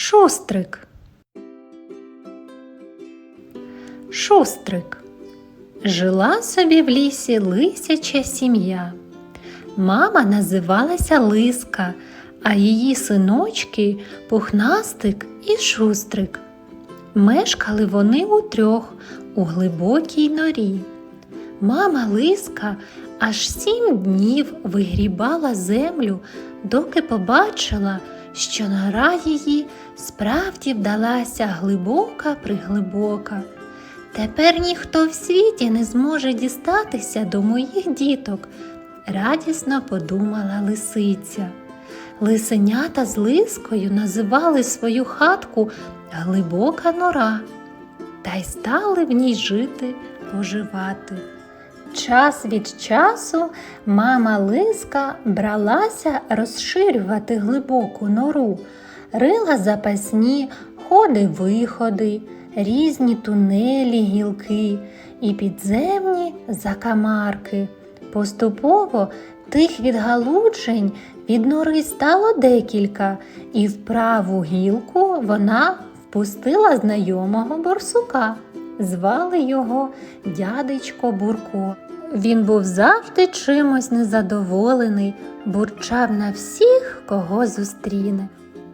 Шустрик. Шустрик. Жила собі в лісі лисяча сім'я. Мама називалася Лиска, а її синочки пухнастик і шустрик. Мешкали вони утрьох у глибокій норі. Мама Лиска аж сім днів вигрібала землю, доки побачила, що нора її справді вдалася глибока приглибока. Тепер ніхто в світі не зможе дістатися до моїх діток, радісно подумала лисиця. Лисенята з лискою називали свою хатку глибока нора, та й стали в ній жити, поживати. Час від часу мама лиска бралася розширювати глибоку нору, рила запасні ходи-виходи, різні тунелі, гілки і підземні закамарки. Поступово тих відгалуджень від нори стало декілька, і в праву гілку вона впустила знайомого борсука. Звали його дядечко Бурко. Він був завжди чимось незадоволений, бурчав на всіх, кого зустріне.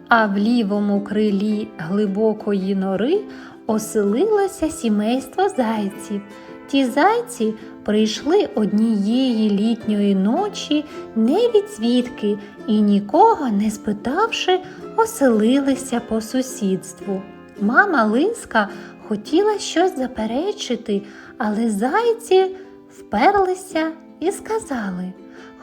А в лівому крилі глибокої нори оселилося сімейство зайців. Ті зайці прийшли однієї літньої ночі не від звідки і нікого не спитавши, оселилися по сусідству. Мама Лиска хотіла щось заперечити, але зайці вперлися і сказали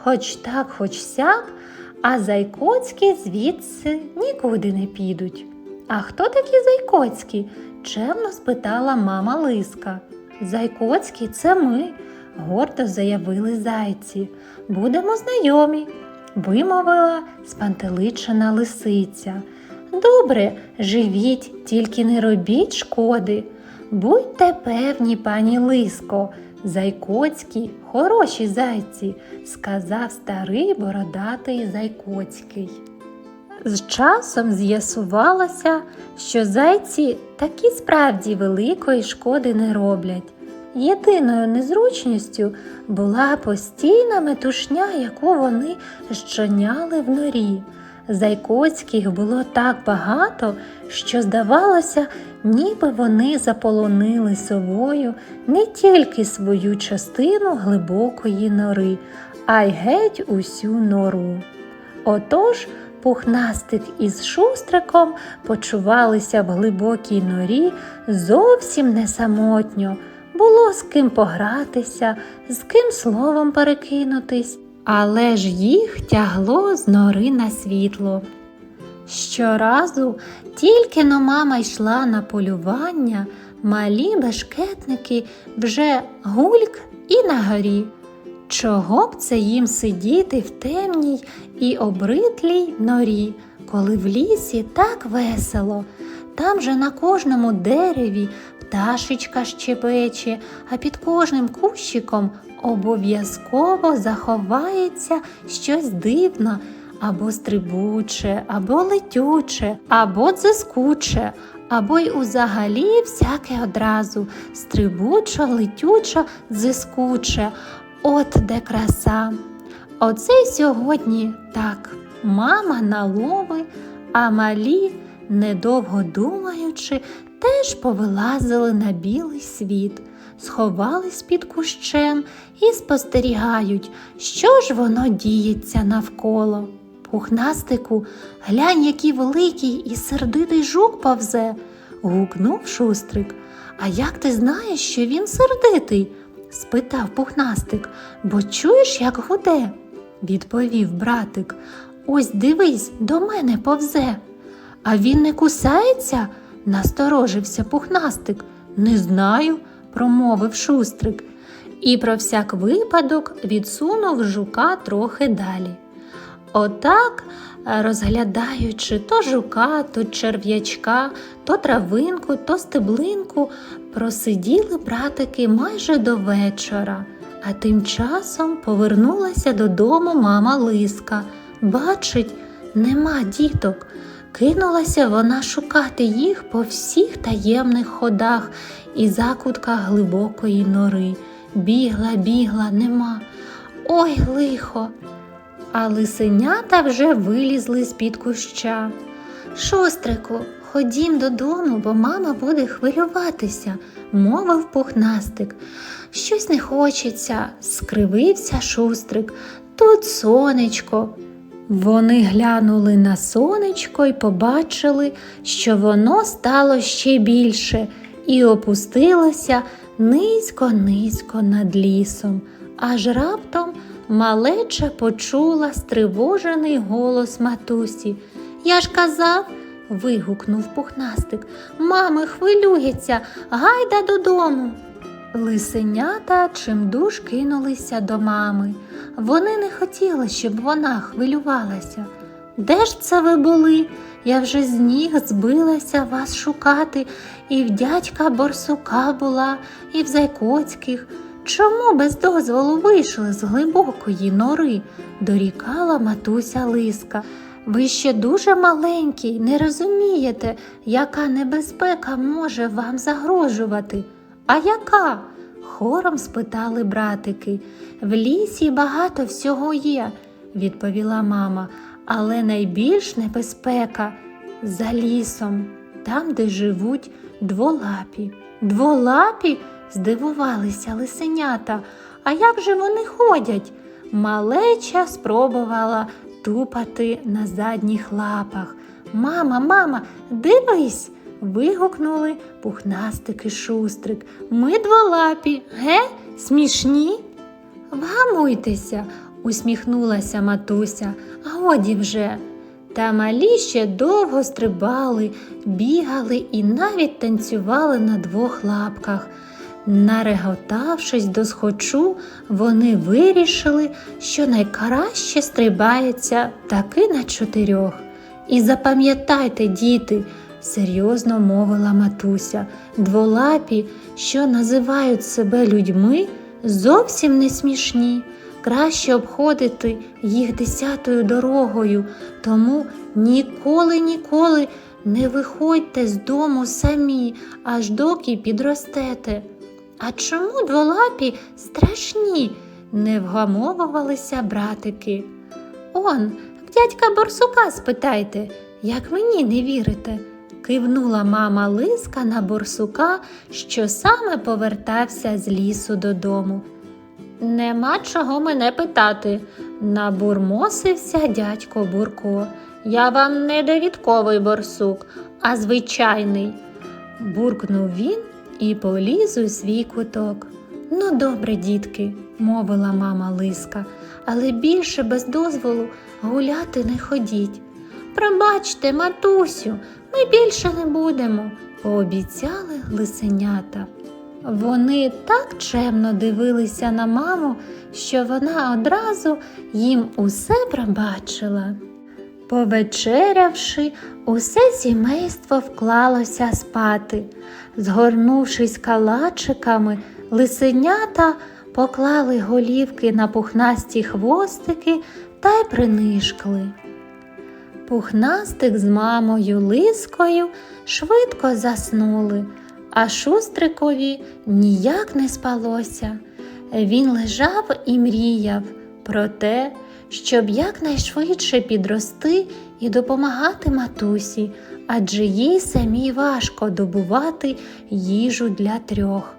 хоч так, хоч сяк, а зайкоцькі звідси нікуди не підуть. А хто такі зайкоцькі? чемно спитала мама Лиска. Зайкоцькі це ми, гордо заявили зайці. Будемо знайомі, вимовила спантеличена лисиця. Добре, живіть, тільки не робіть шкоди. Будьте певні, пані Лиско, зайкоцькі, хороші зайці, сказав старий бородатий зайкоцький. З часом з'ясувалося, що зайці такі справді великої шкоди не роблять. Єдиною незручністю була постійна метушня, яку вони щоняли в норі. Зайкоцьких було так багато, що здавалося, ніби вони заполонили собою не тільки свою частину глибокої нори, а й геть усю нору. Отож, пухнастик із шустриком почувалися в глибокій норі зовсім не самотньо. Було з ким погратися, з ким словом перекинутись, але ж їх тягло з нори на світло. Щоразу, тільки но мама йшла на полювання, малі бешкетники вже гульк і на горі. Чого б це їм сидіти в темній і обритлій норі, коли в лісі так весело, там же на кожному дереві пташечка щебече, а під кожним кущиком обов'язково заховається щось дивне, або стрибуче, або летюче, або дзискуче, або й узагалі всяке одразу стрибуче, летюче, дзискуче. От де краса. Оце й сьогодні так. Мама на лови, а малі, недовго думаючи, теж повилазили на білий світ, сховались під кущем і спостерігають, що ж воно діється навколо. Пухнастику, глянь, який великий і сердитий жук повзе, гукнув шустрик. А як ти знаєш, що він сердитий? спитав пухнастик, бо чуєш, як гуде? відповів братик. Ось дивись, до мене повзе. А він не кусається? Насторожився пухнастик. Не знаю, промовив шустрик, і про всяк випадок відсунув жука трохи далі. Отак, розглядаючи то жука, то черв'ячка, то травинку, то стеблинку, просиділи братики майже до вечора, а тим часом повернулася додому мама Лиска. Бачить, нема діток. Кинулася вона шукати їх по всіх таємних ходах і закутках глибокої нори. Бігла, бігла, нема. Ой, лихо. А лисенята вже вилізли з-під куща. Шустрику, ходім додому, бо мама буде хвилюватися, мовив пухнастик. Щось не хочеться, скривився шустрик. Тут сонечко. Вони глянули на сонечко і побачили, що воно стало ще більше і опустилося низько-низько над лісом. Аж раптом малеча почула стривожений голос матусі. Я ж казав, вигукнув пухнастик. Мами хвилюється, гайда додому. Лисенята чимдуж кинулися до мами. Вони не хотіли, щоб вона хвилювалася. Де ж це ви були? Я вже з ніг збилася вас шукати, і в дядька борсука була, і в зайкоцьких. Чому без дозволу вийшли з глибокої нори? дорікала матуся Лиска. Ви ще дуже маленький, не розумієте, яка небезпека може вам загрожувати. А яка? хором спитали братики. В лісі багато всього є, відповіла мама, але найбільш небезпека за лісом, там, де живуть дволапі. Дволапі? здивувалися лисенята. А як же вони ходять? Малеча спробувала тупати на задніх лапах. Мама, мама, дивись. Вигукнули пухнастик і шустрик. Ми дволапі, ге? Смішні? Вгамуйтеся, усміхнулася матуся. Годі вже. Та малі ще довго стрибали, бігали і навіть танцювали на двох лапках. Нареготавшись до схочу, вони вирішили, що найкраще стрибається таки на чотирьох. І запам'ятайте, діти, серйозно мовила матуся, дволапі, що називають себе людьми, зовсім не смішні. Краще обходити їх десятою дорогою, тому ніколи, ніколи не виходьте з дому самі, аж доки підростете. А чому дволапі страшні? не вгамовувалися братики. Он, в дядька борсука спитайте, як мені не вірите, кивнула мама лиска на борсука, що саме повертався з лісу додому. Нема чого мене питати, набурмосився дядько Бурко. Я вам не довідковий борсук, а звичайний. Буркнув він і поліз у свій куток. Ну, добре, дітки, мовила мама Лиска, але більше без дозволу гуляти не ходіть. Пробачте, матусю, ми більше не будемо, пообіцяли лисенята. Вони так чемно дивилися на маму, що вона одразу їм усе пробачила. Повечерявши, усе сімейство вклалося спати. Згорнувшись калачиками, лисенята поклали голівки на пухнасті хвостики та й принишкли. Пухнастик з мамою лискою швидко заснули, а шустрикові ніяк не спалося. Він лежав і мріяв про те, щоб якнайшвидше підрости і допомагати матусі, адже їй самій важко добувати їжу для трьох.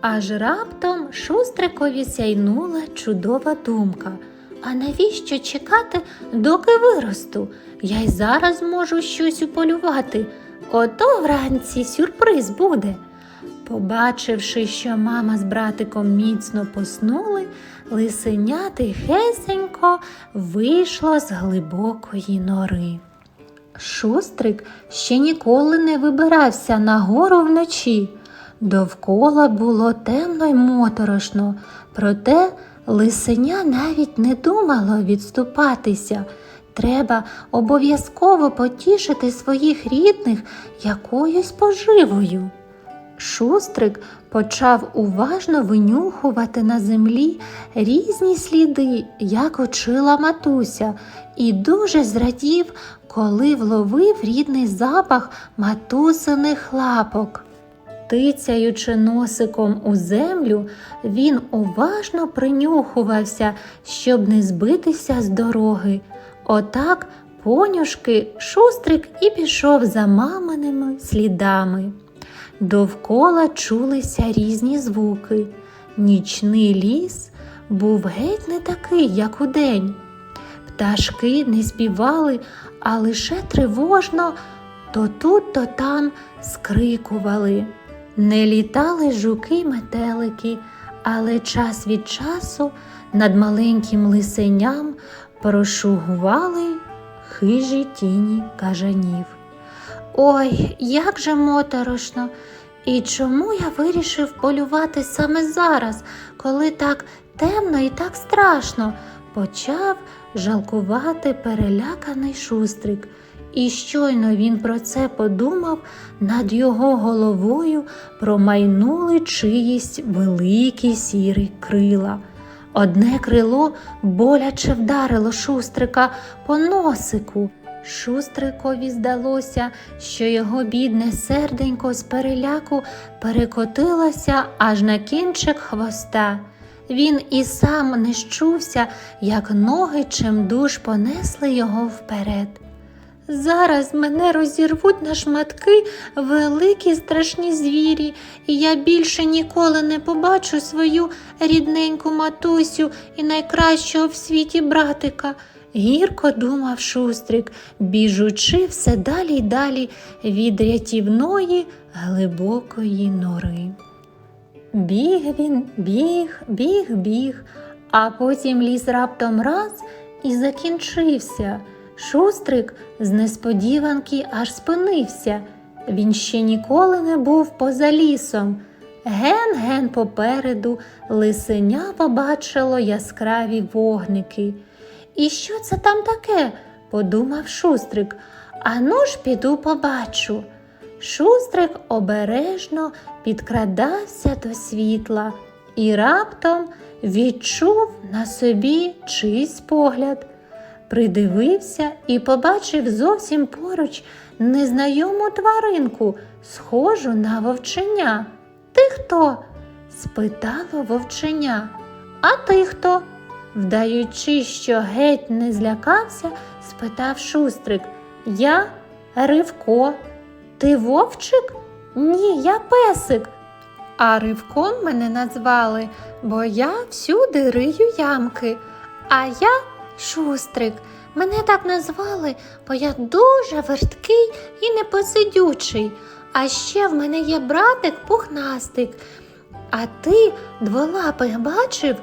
Аж раптом шустрикові сяйнула чудова думка. А навіщо чекати, доки виросту? Я й зараз можу щось уполювати. Ото вранці сюрприз буде. Побачивши, що мама з братиком міцно поснули, лисеняти хесенько вийшло з глибокої нори. Шустрик ще ніколи не вибирався на гору вночі. Довкола було темно й моторошно, проте лисеня навіть не думало відступатися. Треба обов'язково потішити своїх рідних якоюсь поживою. Шустрик почав уважно винюхувати на землі різні сліди, як учила матуся, і дуже зрадів, коли вловив рідний запах матусиних лапок. Тицяючи носиком у землю, він уважно принюхувався, щоб не збитися з дороги. Отак, понюшки, шустрик і пішов за маминими слідами. Довкола чулися різні звуки. Нічний ліс був геть не такий, як удень. Пташки не співали, а лише тривожно то тут, то там скрикували. Не літали жуки метелики, але час від часу над маленьким лисеням прошугували хижі тіні кажанів. Ой, як же моторошно! І чому я вирішив полювати саме зараз, коли так темно і так страшно? Почав жалкувати переляканий шустрик. І щойно він про це подумав, над його головою промайнули чиїсь великі сірі крила. Одне крило боляче вдарило шустрика по носику. Шустрикові здалося, що його бідне серденько з переляку перекотилося аж на кінчик хвоста. Він і сам не щувся, як ноги чимдуж понесли його вперед. Зараз мене розірвуть на шматки великі страшні звірі, і я більше ніколи не побачу свою рідненьку матусю і найкращого в світі братика. Гірко думав шустрик, біжучи все далі й далі від рятівної глибокої нори. Біг він, біг, біг, біг, а потім ліс раптом раз і закінчився. Шустрик з несподіванки аж спинився. Він ще ніколи не був поза лісом. Ген-ген попереду лисеня побачило яскраві вогники. І що це там таке? подумав шустрик. Ану ж піду побачу. Шустрик обережно підкрадався до світла і раптом відчув на собі чийсь погляд. Придивився і побачив зовсім поруч незнайому тваринку, схожу на вовченя. Ти хто? спитало вовченя. А ти хто? Вдаючи, що геть не злякався, спитав шустрик. Я Ривко. Ти вовчик? Ні, я песик. А ривком мене назвали, бо я всюди рию ямки. А я шустрик. Мене так назвали, бо я дуже верткий і непосидючий. А ще в мене є братик пухнастик. А ти дволапих бачив?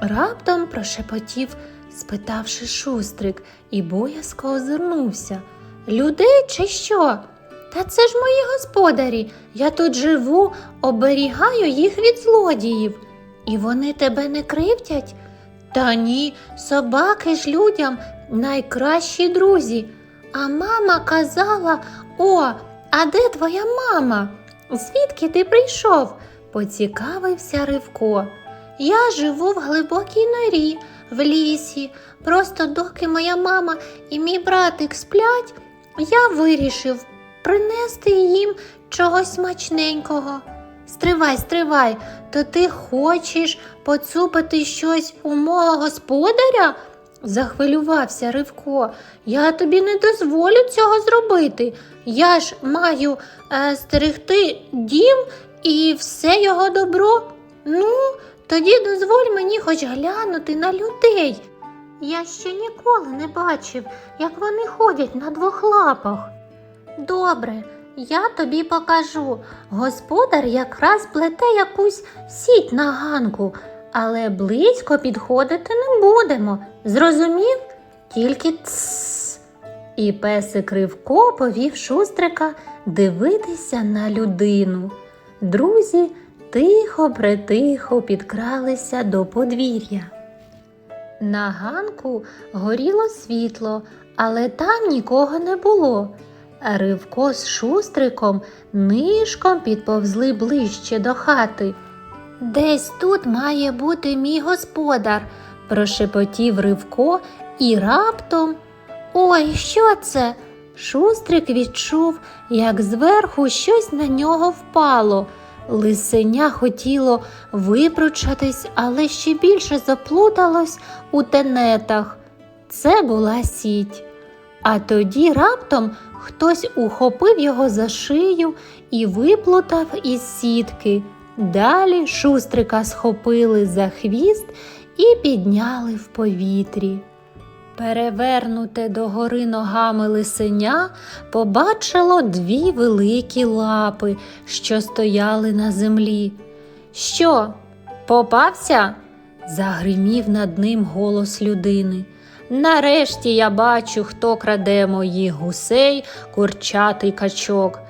Раптом прошепотів, спитавши шустрик, і боязко озирнувся. Людей чи що? Та це ж мої господарі. Я тут живу, оберігаю їх від злодіїв. І вони тебе не кривдять? Та ні, собаки ж людям найкращі друзі. А мама казала: О, а де твоя мама? Звідки ти прийшов? поцікавився Ривко. Я живу в глибокій норі, в лісі. Просто доки моя мама і мій братик сплять, я вирішив принести їм чогось смачненького. Стривай, стривай, то ти хочеш поцупити щось у мого господаря? захвилювався Ривко. Я тобі не дозволю цього зробити. Я ж маю е, стерегти дім і все його добро. Ну, тоді дозволь мені хоч глянути на людей. Я ще ніколи не бачив, як вони ходять на двох лапах. Добре, я тобі покажу. Господар якраз плете якусь сіть на ганку, але близько підходити не будемо. Зрозумів? Тільки цс. І песик Ривко повів шустрика дивитися на людину. Друзі тихо притихо підкралися до подвір'я. На ганку горіло світло, але там нікого не було. Ривко з шустриком нишком підповзли ближче до хати. Десь тут має бути мій господар, прошепотів Ривко і раптом. Ой, що це? Шустрик відчув, як зверху щось на нього впало. Лисеня хотіло випручатись, але ще більше заплуталось у тенетах. Це була сіть. А тоді раптом хтось ухопив його за шию і виплутав із сітки. Далі шустрика схопили за хвіст і підняли в повітрі. Перевернуте догори ногами лисеня побачило дві великі лапи, що стояли на землі. Що, попався? загримів над ним голос людини. Нарешті я бачу, хто краде моїх гусей, курчатий качок.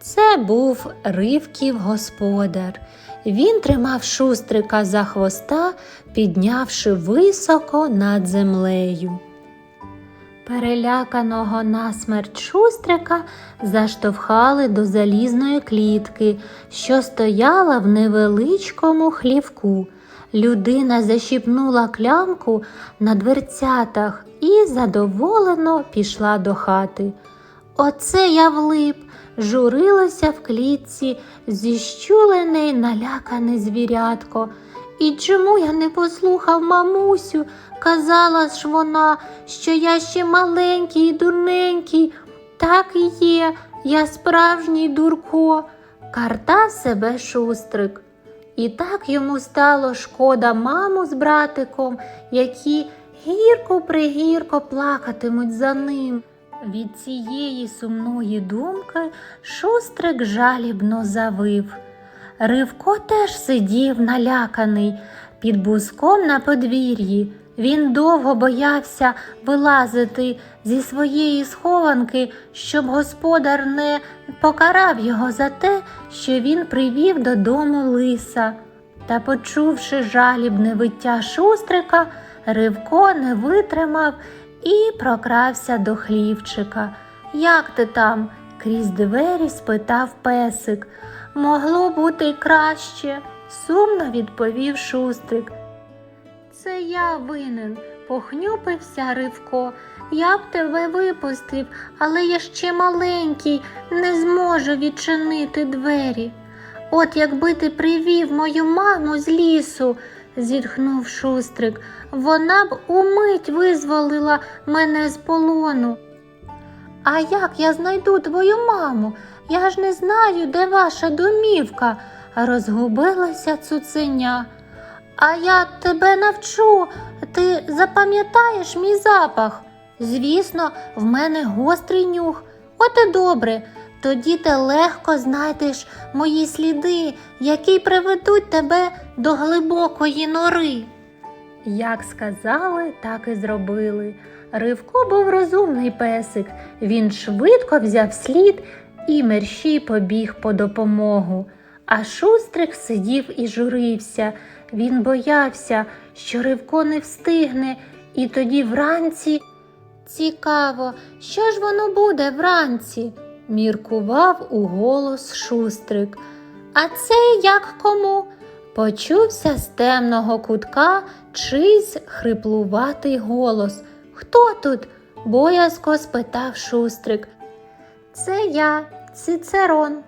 Це був Ривків господар. Він тримав шустрика за хвоста, піднявши високо над землею. Переляканого насмерть шустрика заштовхали до залізної клітки, що стояла в невеличкому хлівку. Людина защіпнула клямку на дверцятах і задоволено пішла до хати. Оце я влип, журилося в клітці зіщулене й налякане звірятко. І чому я не послухав мамусю? Казала ж вона, що я ще маленький і дурненький. Так і є, я справжній дурко, картав себе шустрик. І так йому стало шкода маму з братиком, які гірко пригірко плакатимуть за ним. Від цієї сумної думки шустрик жалібно завив. Ривко теж сидів наляканий під бузком на подвір'ї. Він довго боявся вилазити зі своєї схованки, щоб господар не покарав його за те, що він привів додому лиса. Та, почувши жалібне виття шустрика, Ривко не витримав і прокрався до хлівчика. Як ти там? крізь двері спитав песик. Могло бути й краще, сумно відповів шустрик. Це я винен, похнюпився Ривко. Я б тебе випустив, але я ще маленький, не зможу відчинити двері. От якби ти привів мою маму з лісу, зітхнув шустрик, вона б умить визволила мене з полону. А як я знайду твою маму? Я ж не знаю, де ваша домівка, розгубилася цуценя. А я тебе навчу, ти запам'ятаєш мій запах? Звісно, в мене гострий нюх. От і добре, тоді ти легко знайдеш мої сліди, які приведуть тебе до глибокої нори. Як сказали, так і зробили. Ривко був розумний песик. Він швидко взяв слід і мерщій побіг по допомогу. А шустрик сидів і журився. Він боявся, що Ривко не встигне, і тоді вранці. Цікаво, що ж воно буде вранці? міркував у голос шустрик. А це як кому? Почувся з темного кутка чийсь хриплуватий голос. Хто тут? боязко спитав шустрик. Це я, Цицерон.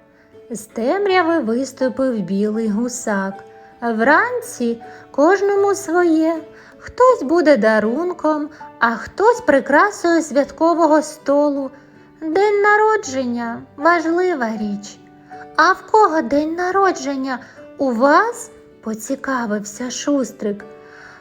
З темряви виступив білий гусак. Вранці кожному своє. Хтось буде дарунком, а хтось прикрасою святкового столу. День народження важлива річ. А в кого день народження? У вас? поцікавився шустрик.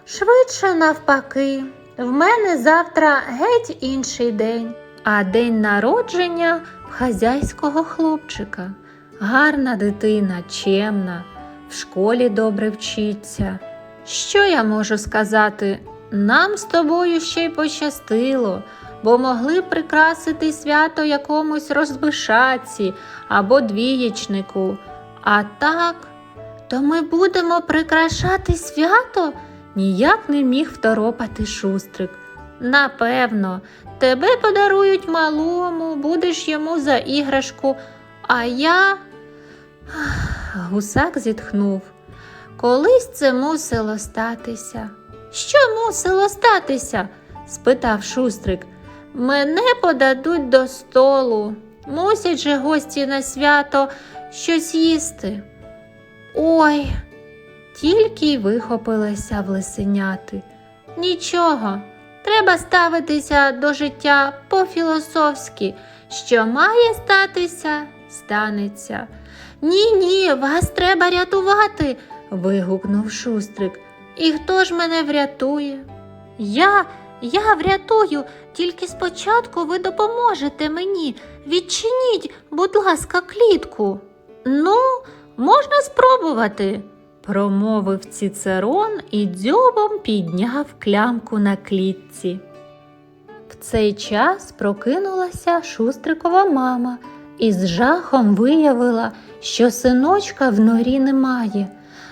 Швидше навпаки, в мене завтра геть інший день, а день народження хазяйського хлопчика. Гарна дитина, чемна, в школі добре вчиться. Що я можу сказати? Нам з тобою ще й пощастило, бо могли б прикрасити свято якомусь розбишаці або двієчнику. А так, то ми будемо прикрашати свято? Ніяк не міг второпати шустрик. Напевно, тебе подарують малому, будеш йому за іграшку, а я. Гусак зітхнув. Колись це мусило статися. Що мусило статися? спитав шустрик. Мене подадуть до столу. Мусять же гості на свято щось їсти. Ой, тільки й вихопилася в лисеняти. Нічого, треба ставитися до життя по-філософськи. Що має статися, станеться. Ні, ні, вас треба рятувати. вигукнув шустрик. І хто ж мене врятує? Я, я врятую, тільки спочатку ви допоможете мені. Відчиніть, будь ласка, клітку. Ну, можна спробувати, промовив Цицерон і дзьобом підняв клямку на клітці. В цей час прокинулася шустрикова мама і з жахом виявила, що синочка в норі немає.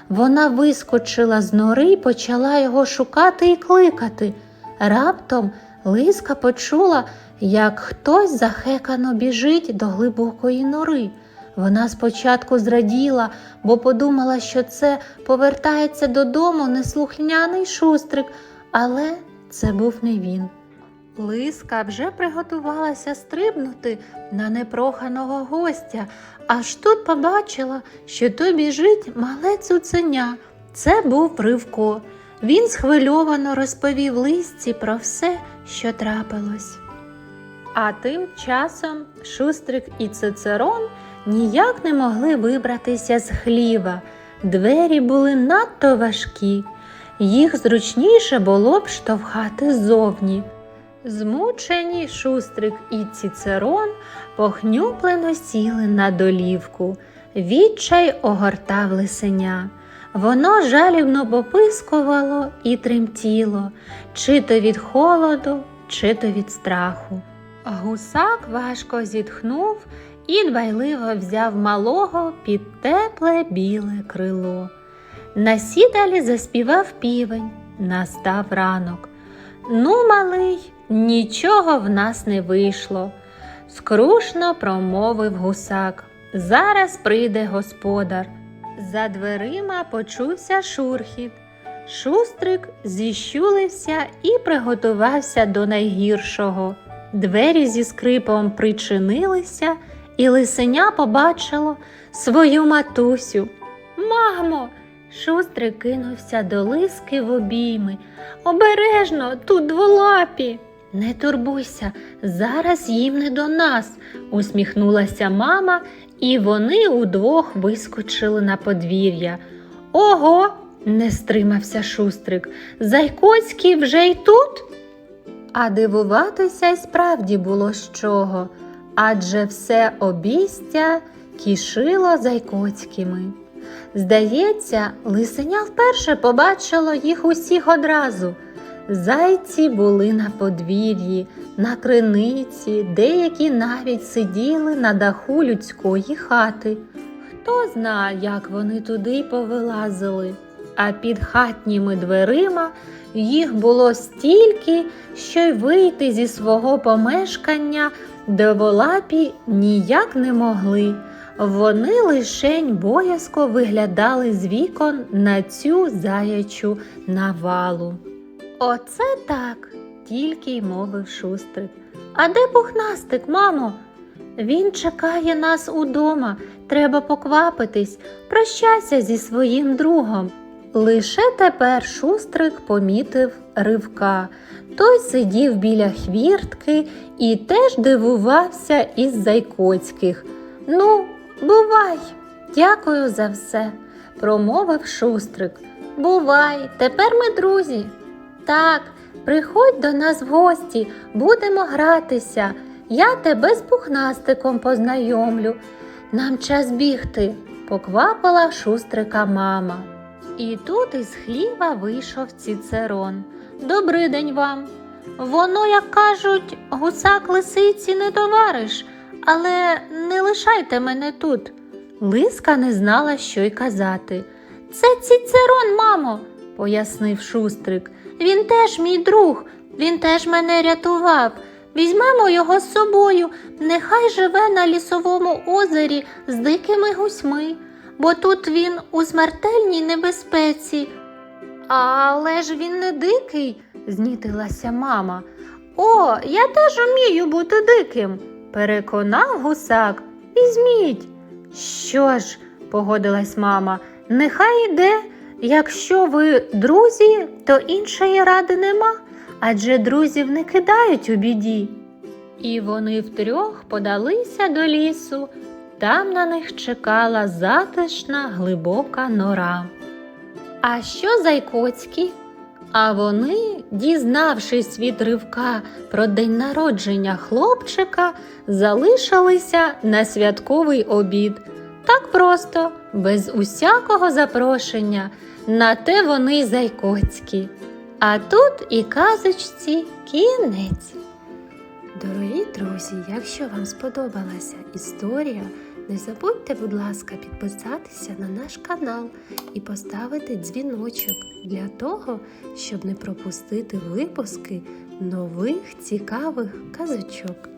Вона вискочила з нори і почала його шукати і кликати. Раптом Лиска почула, як хтось захекано біжить до глибокої нори. Вона спочатку зраділа, бо подумала, що це повертається додому неслухняний шустрик, але це був не він. Лиска вже приготувалася стрибнути на непроханого гостя, аж тут побачила, що то біжить мале цуценя. Це був Ривко. Він схвильовано розповів лисці про все, що трапилось. А тим часом Шустрик і Цицерон ніяк не могли вибратися з хліва. Двері були надто важкі, їх зручніше було б штовхати ззовні. Змучені Шустрик і Цицерон похнюплено сіли на долівку. Відчай огортав лисеня. Воно жалібно попискувало і тремтіло, чи то від холоду, чи то від страху. Гусак важко зітхнув і дбайливо взяв малого під тепле біле крило. На сідалі заспівав півень, настав ранок. Ну, малий, нічого в нас не вийшло. Скрушно промовив гусак. Зараз прийде господар. За дверима почувся шурхіт. Шустрик зіщулився і приготувався до найгіршого. Двері зі скрипом причинилися, і лисеня побачило свою матусю. Мамо, Шустрик кинувся до лиски в обійми. Обережно, тут дволапі. Не турбуйся, зараз їм не до нас, усміхнулася мама, і вони удвох вискочили на подвір'я. Ого, не стримався шустрик. Зайкоцький вже й тут. А дивуватися й справді було з чого, адже все обістя кішило зайкоцькими. Здається, лисеня вперше побачило їх усіх одразу. Зайці були на подвір'ї, на криниці, деякі навіть сиділи на даху людської хати. Хто зна, як вони туди повилазили, а під хатніми дверима їх було стільки, що й вийти зі свого помешкання доволапі ніяк не могли. Вони лишень боязко виглядали з вікон на цю заячу навалу. Оце так, тільки й мовив шустрик. А де пухнастик, мамо? Він чекає нас удома. Треба поквапитись, прощайся зі своїм другом. Лише тепер шустрик помітив ривка. Той сидів біля хвіртки і теж дивувався із зайкоцьких. Ну, бувай, дякую за все, промовив шустрик. Бувай, тепер ми друзі. Так, приходь до нас в гості, будемо гратися. Я тебе з пухнастиком познайомлю. Нам час бігти, поквапила шустрика мама. І тут із хліва вийшов цицерон. Добрий день вам. Воно, як кажуть, гусак лисиці не товариш, але не лишайте мене тут. Лиска не знала, що й казати. Це цицерон, мамо, пояснив шустрик. Він теж мій друг. Він теж мене рятував. Візьмемо його з собою, нехай живе на лісовому озері з дикими гусьми, бо тут він у смертельній небезпеці. Але ж він не дикий, знітилася мама. О, я теж умію бути диким, переконав гусак. Візьміть. Що ж, погодилась мама, нехай йде. Якщо ви друзі, то іншої ради нема, адже друзів не кидають у біді. І вони втрьох подалися до лісу. Там на них чекала затишна глибока нора. А що зайкоцькі? А вони, дізнавшись від ривка про день народження хлопчика, залишилися на святковий обід. Так просто, без усякого запрошення, на те вони й зайкоцькі. А тут і казочці кінець. Дорогі друзі, якщо вам сподобалася історія, не забудьте, будь ласка, підписатися на наш канал і поставити дзвіночок для того, щоб не пропустити випуски нових цікавих казочок.